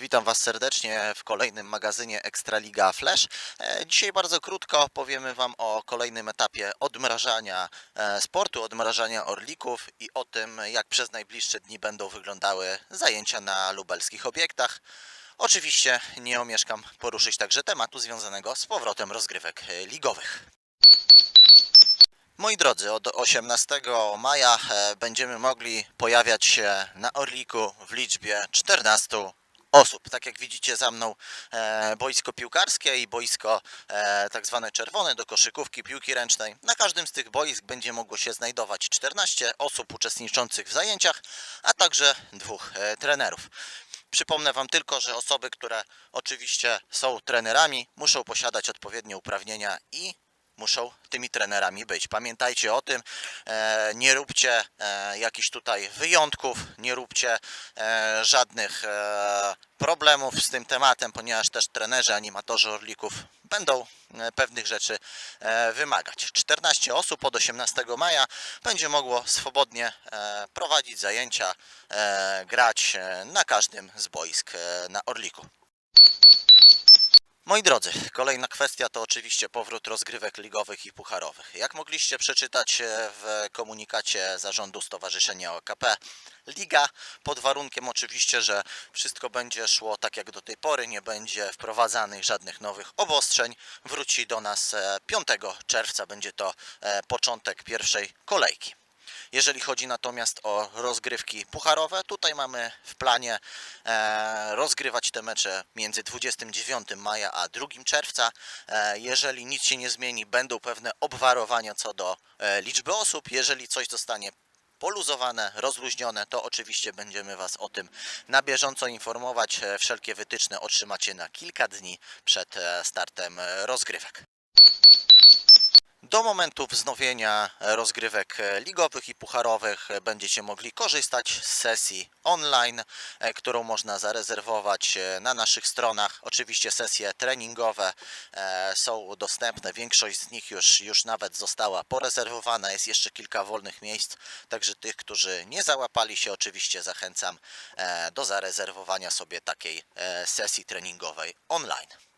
Witam Was serdecznie w kolejnym magazynie Ekstraliga Flash. E, Dzisiaj bardzo krótko powiemy Wam o kolejnym etapie odmrażania e, sportu, odmrażania orlików i o tym, jak przez najbliższe dni będą wyglądały zajęcia na lubelskich obiektach. Oczywiście nie omieszkam poruszyć także tematu związanego z powrotem rozgrywek e, ligowych. Moi drodzy, od 18 maja e, będziemy mogli pojawiać się na Orliku w liczbie 14 osób. Tak jak widzicie za mną e, boisko piłkarskie i boisko e, tak zwane czerwone do koszykówki piłki ręcznej. Na każdym z tych boisk będzie mogło się znajdować 14 osób uczestniczących w zajęciach, a także dwóch trenerów. Przypomnę Wam tylko, że osoby, które oczywiście są trenerami, muszą posiadać odpowiednie uprawnienia i muszą tymi trenerami być. Pamiętajcie o tym, e, nie róbcie e, jakichś tutaj wyjątków, nie róbcie e, żadnych problemów z tym tematem, ponieważ też trenerzy, animatorzy orlików będą pewnych rzeczy wymagać. 14 osób od 18 maja będzie mogło swobodnie prowadzić zajęcia, grać na każdym z boisk na Orliku. Moi drodzy, kolejna kwestia to oczywiście powrót rozgrywek ligowych i pucharowych. Jak mogliście przeczytać e, w komunikacie zarządu Stowarzyszenia OKP, liga pod warunkiem oczywiście, że wszystko będzie szło tak jak do tej pory, nie będzie wprowadzanych żadnych nowych obostrzeń, wróci do nas e, 5 czerwca, będzie to e, początek pierwszej kolejki. Jeżeli chodzi natomiast o rozgrywki pucharowe, tutaj mamy w planie e, rozgrywać te mecze między 29 maja a 2 czerwca. E, jeżeli nic się nie zmieni, będą pewne obwarowania co do e, liczby osób. Jeżeli coś zostanie poluzowane, rozluźnione, to oczywiście będziemy Was o tym na bieżąco informować. Wszelkie wytyczne otrzymacie na kilka dni przed startem rozgrywek. Do momentu wznowienia rozgrywek ligowych i pucharowych będziecie mogli korzystać z sesji online, e, którą można zarezerwować e, na naszych stronach. Oczywiście sesje treningowe e, są dostępne, większość z nich już, już nawet została porezerwowana, jest jeszcze kilka wolnych miejsc, także tych, którzy nie załapali się, oczywiście zachęcam do zarezerwowania sobie takiej sesji treningowej online.